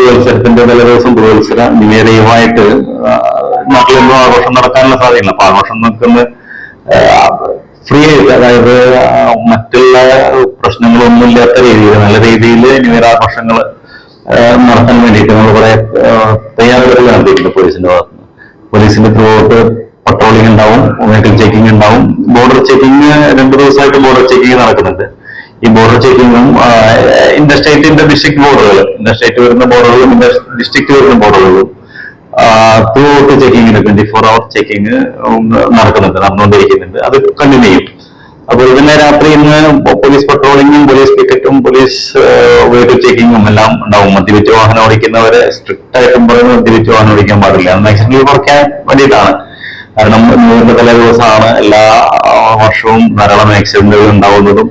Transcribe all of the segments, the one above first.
പുതുവത്സരത്തിന്റെ തലേദിവസം പുതുവത്സര നിവേദയമായിട്ട് നാട്ടിലൊന്നും ആഘോഷം നടക്കാനുള്ള സാധ്യതയില്ല. അപ്പൊ ആഘോഷം നടക്കുന്ന ഫ്രീ ആയിട്ട് അതായത് മറ്റുള്ള പ്രശ്നങ്ങളൊന്നും ഇല്ലാത്ത രീതിയിൽ നല്ല രീതിയിൽ ന്യൂയറാഘോഷങ്ങൾ നടത്താൻ വേണ്ടിയിട്ട് നമ്മൾ കുറെ തയ്യാറെടുപ്പുകൾ നടത്തിയിട്ടുണ്ട് പോലീസിന്റെ ഭാഗത്ത് നിന്ന്. പോലീസിന്റെ ത്രൂട്ട് പട്രോളിംഗ് ഉണ്ടാവും വെഹിക്കിൾ ചെക്കിംഗ് ഉണ്ടാവും ബോർഡർ ചെക്കിംഗ് രണ്ടു ദിവസമായിട്ട് ബോർഡർ ചെക്കിംഗ് നടക്കുന്നുണ്ട്. ഈ ബോർഡർ ചെക്കിങ്ങും ഇന്റർ സ്റ്റേറ്റ് ഇന്റർ ഡിസ്ട്രിക്ട് ബോർഡറുകൾ ഇന്റർ സ്റ്റേറ്റ് വരുന്ന ബോർഡറുകളും ഇന്റർ ഡിസ്ട്രിക്ട് വരുന്ന ബോർഡറുകളും ത്രൂ ഔട്ട് ചെക്കിങ്ങിന് ട്വന്റി ഫോർ അവർ ചെക്കിങ് നടക്കുന്നുണ്ട് നടന്നുകൊണ്ടിരിക്കുന്നുണ്ട് അത് കണ്ടിന്യൂ ചെയ്യും. അതുപോലെ തന്നെ രാത്രി ഇന്ന് പോലീസ് പട്രോളിങ്ങും പോലീസ് പിക്കറ്റും പോലീസ് വെഹിക്കിൾ ചെക്കിങ്ങും എല്ലാം ഉണ്ടാവും. മദ്യപിച്ച് വാഹനം ഓടിക്കുന്നവരെ സ്ട്രിക്റ്റ് ആയിട്ടും പറയുന്നത് മദ്യപിച്ച് വാഹനം ഓടിക്കാൻ പാടില്ല. മാക്സിമം കുറയ്ക്കാൻ വേണ്ടിയിട്ടാണ്. കാരണം നൂറിന്റെ തലേ ദിവസമാണ് എല്ലാ വർഷവും ധാരാളം ആക്സിഡന്റുകൾ ഉണ്ടാവുന്നതും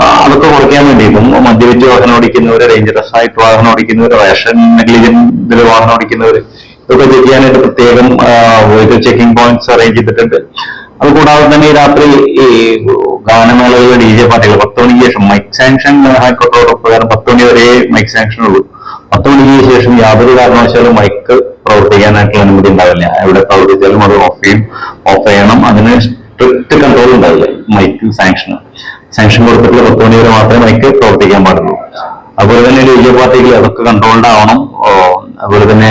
അതൊക്കെ കുറയ്ക്കാൻ വേണ്ടി ഇപ്പം മദ്യപിച്ച് വാഹനം ഓടിക്കുന്നവർ ഡേഞ്ചറസ് ആയിട്ട് വാഹനം ഓടിക്കുന്നവർ റേഷൻ നെഗ്ലിജന്റിൽ വാഹനം ഓടിക്കുന്നവർ ഇതൊക്കെ ചെയ്യാനായിട്ട് പ്രത്യേകം ഒരു ചെക്കിംഗ് പോയിന്റ്സ് അറേഞ്ച് ചെയ്തിട്ടുണ്ട്. അതുകൂടാതെ തന്നെ ഈ രാത്രി ഈ ഗാനമേളകളിലെ ഡി ജെ പാർട്ടികൾ പത്ത് മണിക്ക് ശേഷം മൈക്ക് സാങ്ഷൻ ഹൈക്കോടതി പ്രകാരം പത്ത് മണി വരെ മൈക്ക് സാങ്ഷൻ ഉള്ളൂ. പത്ത് മണിക്ക് ശേഷം യാതൊരു കാരണവശാലും മൈക്ക് പ്രവർത്തിക്കാനായിട്ടുള്ള അനുമതി ഉണ്ടാവില്ല. എവിടെ പ്രവർത്തിച്ചാലും അത് ഓഫ് ചെയ്യും ഓഫ് ചെയ്യണം. അതിന് സ്ട്രിക്റ്റ് കൺട്രോൾ ഉണ്ടാവില്ല മൈക്ക് സാങ്ഷൻ സാങ്ഷൻ കൊടുത്തിട്ടുള്ള പത്ത് മണി മാത്രമേ മൈക്ക് പ്രവർത്തിക്കാൻ പാടുള്ളൂ. അതുപോലെ തന്നെ ഡി ജെ പാർട്ടിക്ക് അതൊക്കെ കൺട്രോൾഡ് ആവണം. അതുപോലെ തന്നെ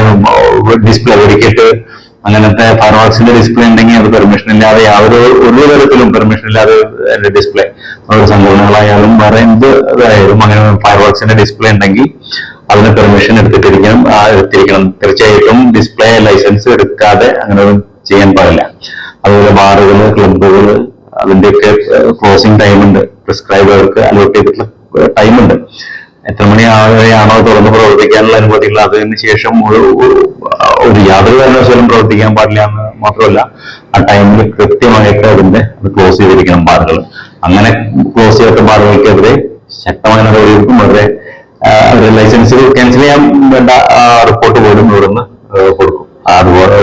ഡിസ്പ്ലേ വെടിക്കെട്ട് അങ്ങനത്തെ ഫയർവാക്സിന്റെ ഡിസ്പ്ലേ ഉണ്ടെങ്കിൽ അത് പെർമിഷൻ ഇല്ലാതെ യാതൊരു ഒരു തരത്തിലും പെർമിഷൻ ഇല്ലാതെ ഡിസ്പ്ലേ ഒരു സംഘടനകളായാലും വേറെ എന്ത് ഇതായാലും അങ്ങനെ ഫയർവാക്സിന്റെ ഡിസ്പ്ലേ ഉണ്ടെങ്കിൽ അതിന് പെർമിഷൻ എടുത്തിട്ടിരിക്കണം. എടുത്തിരിക്കണം. തീർച്ചയായിട്ടും ഡിസ്പ്ലേ ലൈസൻസ് എടുക്കാതെ അങ്ങനെ ചെയ്യാൻ പാടില്ല. അതുപോലെ ബാറുകൾ ക്ലബുകൾ അതിന്റെയൊക്കെ ക്ലോസിംഗ് ടൈം ഉണ്ട്. പ്രിസ്ക്രൈബർക്ക് അലോട്ട് ചെയ്തിട്ടുള്ള ടൈം ഉണ്ട്. എത്ര മണി ആണോ തുറന്ന് പ്രവർത്തിക്കാനുള്ള അനുമതികൾ അതിന് ശേഷം ഒരു യാതൊരു കാരണവശാലും പ്രവർത്തിക്കാൻ പാടില്ല എന്ന് മാത്രമല്ല ആ ടൈമിൽ കൃത്യമായിട്ട് അതിന്റെ അത് ക്ലോസ് ചെയ്തിരിക്കണം ബാറുകൾ അങ്ങനെ ക്ലോസ് ചെയ്യാത്ത ബാറുകൾക്കെതിരെ ശക്തമായ നടപടികൾക്കും അവരുടെ ലൈസൻസ് ക്യാൻസൽ ചെയ്യാൻ വേണ്ട റിപ്പോർട്ട് പോലും ഇവിടുന്ന് കൊടുക്കും. അതുപോലെ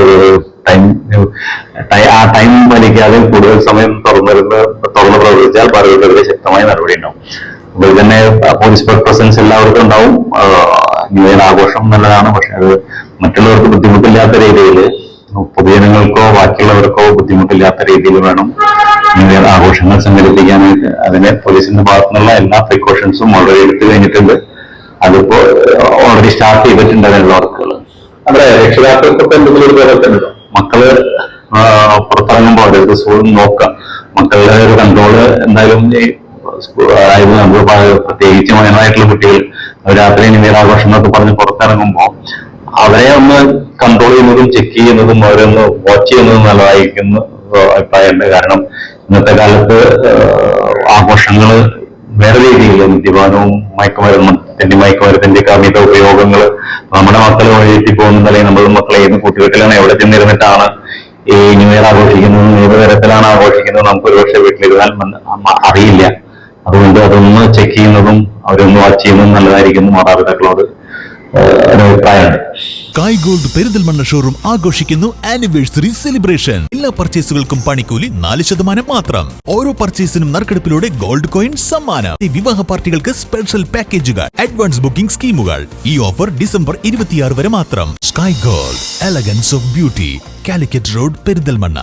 ആ ടൈം പാലിക്കാതെ കൂടുതൽ സമയം തുറന്നിരുന്ന് തുറന്ന് പ്രവർത്തിച്ചാൽ പലർക്കെതിരെ ശക്തമായ നടപടി ഉണ്ടാവും. അതുപോലെ തന്നെ പോലീസ് പ്രസൻസ് എല്ലാവർക്കും ഉണ്ടാവും. ന്യൂ ഇയർ ആഘോഷം നല്ലതാണ്. പക്ഷെ അത് മറ്റുള്ളവർക്ക് ബുദ്ധിമുട്ടില്ലാത്ത രീതിയിൽ പൊതുജനങ്ങൾക്കോ ബാക്കിയുള്ളവർക്കോ ബുദ്ധിമുട്ടില്ലാത്ത രീതിയിൽ വേണം ന്യൂ ഇയർ ആഘോഷങ്ങൾ സംഘടിപ്പിക്കാനായിട്ട്. അതിന് പോലീസിന്റെ ഭാഗത്തുനിന്നുള്ള എല്ലാ പ്രിക്കോഷൻസും ഓൾറെഡി എടുത്തു കഴിഞ്ഞിട്ടുണ്ട്. അതിപ്പോ ഓൾറെഡി സ്റ്റാർട്ട് ചെയ്തിട്ടുണ്ട് അതിനുള്ള വർക്കുകൾ അതെ രക്ഷിതാക്കൾക്ക് എന്തെങ്കിലും മക്കൾ പുറത്തിറങ്ങുമ്പോൾ അവരുടെ സ്കൂളിൽ നോക്കാം. മക്കളുടെ ഒരു കൺട്രോൾ എന്തായാലും അതായത് നമ്മൾ പ്രത്യേകിച്ച് മൈനറായിട്ടുള്ള കുട്ടികൾ അവർ ആഘോഷം എന്നൊക്കെ പറഞ്ഞ് പുറത്തിറങ്ങുമ്പോൾ അവരെ ഒന്ന് കൺട്രോൾ ചെയ്യുന്നതും ചെക്ക് ചെയ്യുന്നതും അവരൊന്ന് വാച്ച് ചെയ്യുന്നതും നല്ലതായിരിക്കും അഭിപ്രായമുണ്ട്. കാരണം ഇന്നത്തെ കാലത്ത് ആഘോഷങ്ങൾ വേറെ രീതിയിൽ മദ്യപാനവും മയക്കുമരുന്നും തന്റെ മയക്കുമരുന്നിന്റെ കമിത ഉപയോഗങ്ങൾ നമ്മുടെ മക്കൾ വഴിയെത്തി പോകുന്നത് അല്ലെങ്കിൽ നമ്മൾ മക്കളെ കൂട്ടുകെട്ടിലാണ് എവിടെ ചെന്നിരുന്നിട്ടാണ് ഈ ന്യൂ ആഘോഷിക്കുന്നത് ഏത് തരത്തിലാണ് ആഘോഷിക്കുന്നത് നമുക്ക് ഒരുപക്ഷെ അമ്മ അറിയില്ല. അതുകൊണ്ട് അതൊന്ന് ചെക്ക് ചെയ്യുന്നതും അവരൊന്ന് വാച്ച് ചെയ്യുന്നതും നല്ലതായിരിക്കുന്നു മാതാപിതാക്കളോട്. ഒരു ഗോൾഡ് പെരിന്തൽമണ്ണ ഷോറൂം ആഘോഷിക്കുന്നു ആനിവേഴ്സറി സെലിബ്രേഷൻ എല്ലാ പർച്ചേസുകൾക്കും പണിക്കൂലി നാല് ശതമാനം മാത്രം. ഓരോ പർച്ചേസിനും നറുക്കെടുപ്പിലൂടെ ഗോൾഡ് കോയിൻ സമ്മാനം. വിവാഹ പാർട്ടികൾക്ക് സ്പെഷ്യൽ പാക്കേജുകൾ അഡ്വാൻസ് ബുക്കിംഗ് സ്കീമുകൾ. ഈ ഓഫർ ഡിസംബർ ഇരുപത്തിയാറ് വരെ മാത്രം. Sky gold elegance of beauty Calicut road Perinthalmanna.